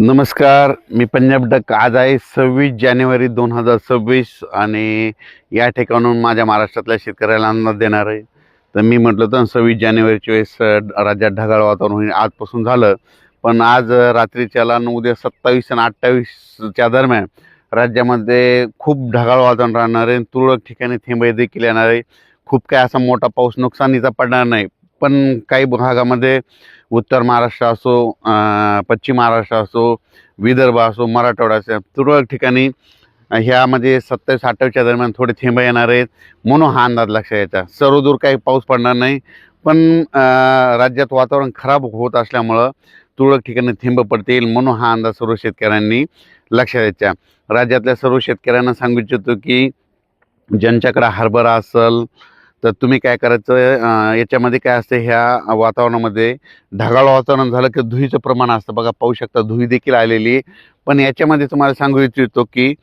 नमस्कार मी पंजाब डक. आज आहे सव्वीस जानेवारी दोन हजार सव्वीस आणि या ठिकाणून माझ्या महाराष्ट्रातल्या शेतकऱ्याला अंदाज देणार आहे. तर मी म्हटलं तर सव्वीस जानेवारीच्या वेळेस राज्यात ढगाळ वातावरण होईल आजपासून झालं. पण आज रात्रीच्या रात्रीच्याला आणि उद्या सत्तावीस आणि अठ्ठावीसच्या दरम्यान राज्यामध्ये खूप ढगाळ वातावरण राहणार आहे. तुरळक ठिकाणी थेंबे देखील येणार आहे. खूप काय असा मोठा पाऊस नुकसानीचा पडणार नाही. पण काही भागामध्ये उत्तर महाराष्ट्र असो पश्चिम महाराष्ट्र असो विदर्भ असो मराठवाडा असो तुरळक ठिकाणी ह्यामध्ये सत्तावीस अठ्ठावीसच्या दरम्यान थोडे थेंब येणार आहेत म्हणून हा अंदाज लक्षात यायचा. सर्वदूर काही पाऊस पडणार नाही पण राज्यात वातावरण खराब होत असल्यामुळं तुरळक ठिकाणी थेंब पडतील म्हणून हा अंदाज सर्व शेतकऱ्यांनी लक्षात यायचा. राज्यातल्या सर्व शेतकऱ्यांना सांगू इच्छितो की ज्यांच्याकडे हरभरा असेल तर तुम्ही काय करायचं याच्यामध्ये काय असतं ह्या वातावरणामध्ये ढगाळ वातावरण झालं की धुईचं प्रमाण असतं. बघा पाहू शकता धुई देखील आलेली आहे. पण याच्यामध्ये तुम्हाला सांगू इच्छितो की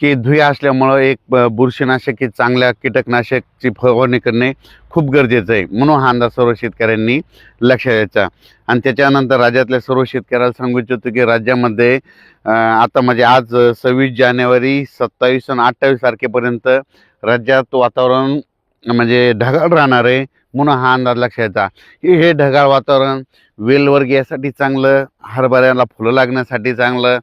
की धुई असल्यामुळं एक बुरशीनाशक ही चांगल्या कीटकनाशकची फवारणी करणे खूप गरजेचं आहे. म्हणून हा अंदाज सर्व शेतकऱ्यांनी लक्ष द्यायचा. आणि त्याच्यानंतर राज्यातल्या सर्व शेतकऱ्याला सांगू इच्छितो की राज्यामध्ये आता म्हणजे आज सव्वीस जानेवारी सत्तावीस आणि अठ्ठावीस तारखेपर्यंत राज्यात वातावरण म्हणजे ढगाळ राहणार आहे म्हणून हा अंदाज लक्षायचा हे ढगाळ वातावरण वेलवर्गीयासाठी चांगलं हरभऱ्याला फुलं लागण्यासाठी चांगलं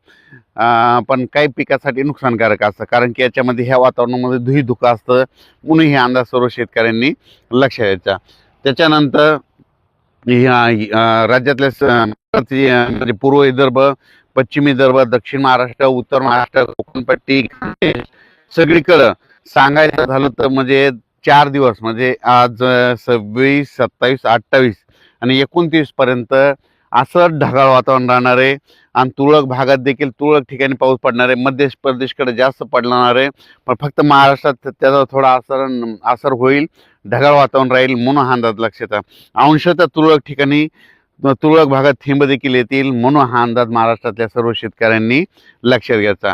पण काही पिकासाठी नुकसानकारक असतं. कारण की याच्यामध्ये ह्या वातावरणामध्ये धुई धुकं असतं म्हणून हे अंदाज सर्व शेतकऱ्यांनी लक्ष द्यायचा. त्याच्यानंतर ह्या राज्यातल्या म्हणजे पूर्व विदर्भ पश्चिम विदर्भ दक्षिण महाराष्ट्र उत्तर महाराष्ट्र कोकणपट्टी सगळीकडं सांगायचं झालं तर म्हणजे चार दिवस म्हणजे आज सव्वीस सत्तावीस अठ्ठावीस आणि एकोणतीसपर्यंत असं ढगाळ वातावरण राहणार आहे आणि तुरळक भागात देखील तुरळक ठिकाणी पाऊस पडणार आहे मध्य प्रदेशकडे जास्त पडणार आहे पण फक्त महाराष्ट्रात त्याचा थोडा असर असर होईल ढगाळ वातावरण राहील म्हणून हा अंदाज लक्षात अंशतः तुरळक ठिकाणी तुरळक भागात थेंब देखील येतील म्हणून हा अंदाज महाराष्ट्रातल्या सर्व शेतकऱ्यांनी लक्षात घ्यायचा.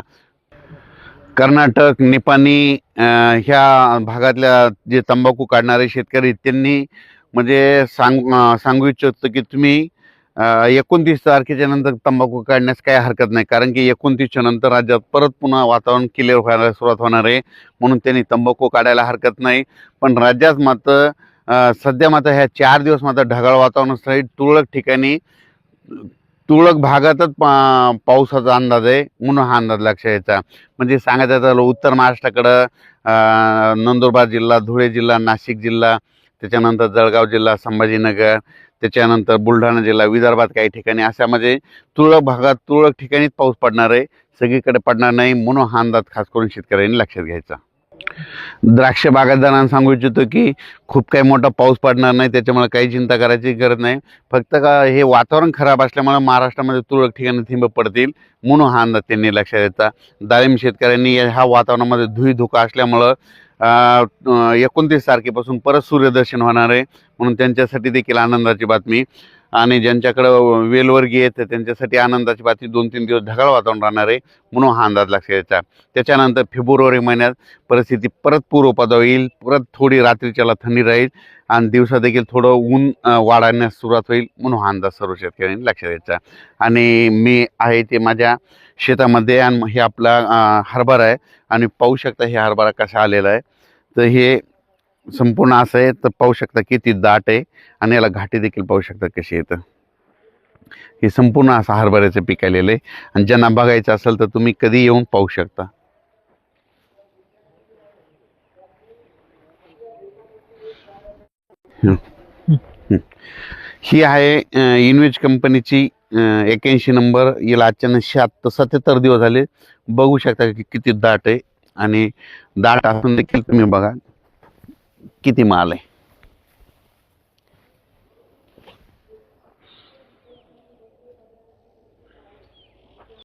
कर्नाटक निपाणी ह्या भागातल्या जे तंबाखू काढणारे शेतकरी त्यांनी म्हणजे सांग सांगू इच्छितो की तुम्ही एकोणतीस तारखेच्या नंतर तंबाखू काढण्यास काही हरकत नाही. कारण की एकोणतीसच्या नंतर राज्यात परत पुन्हा वातावरण क्लिअर व्हायला सुरुवात होणार आहे. म्हणून त्यांनी तंबाखू काढायला हरकत नाही. पण राज्यात मात्र सध्या मात्र ह्या चार दिवस मात्र ढगाळ वातावरण राहील तुरळक ठिकाणी तुरळक भागातच पा पावसाचा अंदाज आहे. म्हणून हा अंदाज लक्षात यायचा. म्हणजे सांगायचं झालं उत्तर महाराष्ट्राकडं नंदुरबार जिल्हा धुळे जिल्हा नाशिक जिल्हा त्याच्यानंतर जळगाव जिल्हा संभाजीनगर त्याच्यानंतर बुलढाणा जिल्हा विदर्भात काही ठिकाणी अशा म्हणजे तुरळक भागात तुरळक ठिकाणीच पाऊस पडणार आहे. सगळीकडे पडणार नाही. म्हणून हा अंदाज खास करून शेतकऱ्यांनी लक्षात घ्यायचा. द्राक्ष बागायतदारांना सांगू इच्छितो की खूप काही मोठा पाऊस पडणार नाही त्याच्यामुळे काही चिंता करायची गरज नाही. फक्त का हे वातावरण खराब असल्यामुळे महाराष्ट्रामध्ये तुरळक ठिकाणी थिंब पडतील म्हणून हा अंदाज त्यांनी लक्षात येतात डाळिंब शेतकऱ्यांनी या- ह्या वातावरणामध्ये धुई धुका असल्यामुळं एकोणतीस तारखेपासून परत सूर्यदर्शन होणार आहे. म्हणून त्यांच्यासाठी देखील आनंदाची बातमी. आणि ज्यांच्याकडं वेलवर्गीय आहेत त्यांच्यासाठी आनंदाची बातमी दोन तीन दिवस ढगाळ वातावरण राहणार आहे म्हणून हा अंदाज लक्षात यायचा त्याच्यानंतर फेब्रुवारी महिन्यात परिस्थिती परत पूर्वपदा येईल परत थोडी रात्रीच्याला थंडी राहील. आणि दिवसा देखील थोडं ऊन वाढण्यास सुरुवात होईल म्हणून हा अंदाज सर्व शेतकऱ्यांनी लक्षात द्यायचा आणि मी आहे ते माझ्या शेतामध्ये आणि हे आपला हरभरा आहे. आणि पाहू शकता हे हरभरा कसा आलेला आहे. तर हे संपूर्ण असं आहे. तर पाहू शकता किती दाट आहे. आणि याला घाटी देखील पाहू शकता कशी येतं हे संपूर्ण असं हरभऱ्याचं पीक आलेलं आहे. आणि ज्यांना बघायचं असेल तर तुम्ही कधी येऊन पाहू शकता हं. हं. ही. आहे इनवेज कंपनीची एक्याऐंशी नंबर याला अचानक शहात्तर सत्याहत्तर दिवस झाले. बघू शकता की किती दाट आहे. आणि दाट असून देखील तुम्ही बघा किती माल आहे.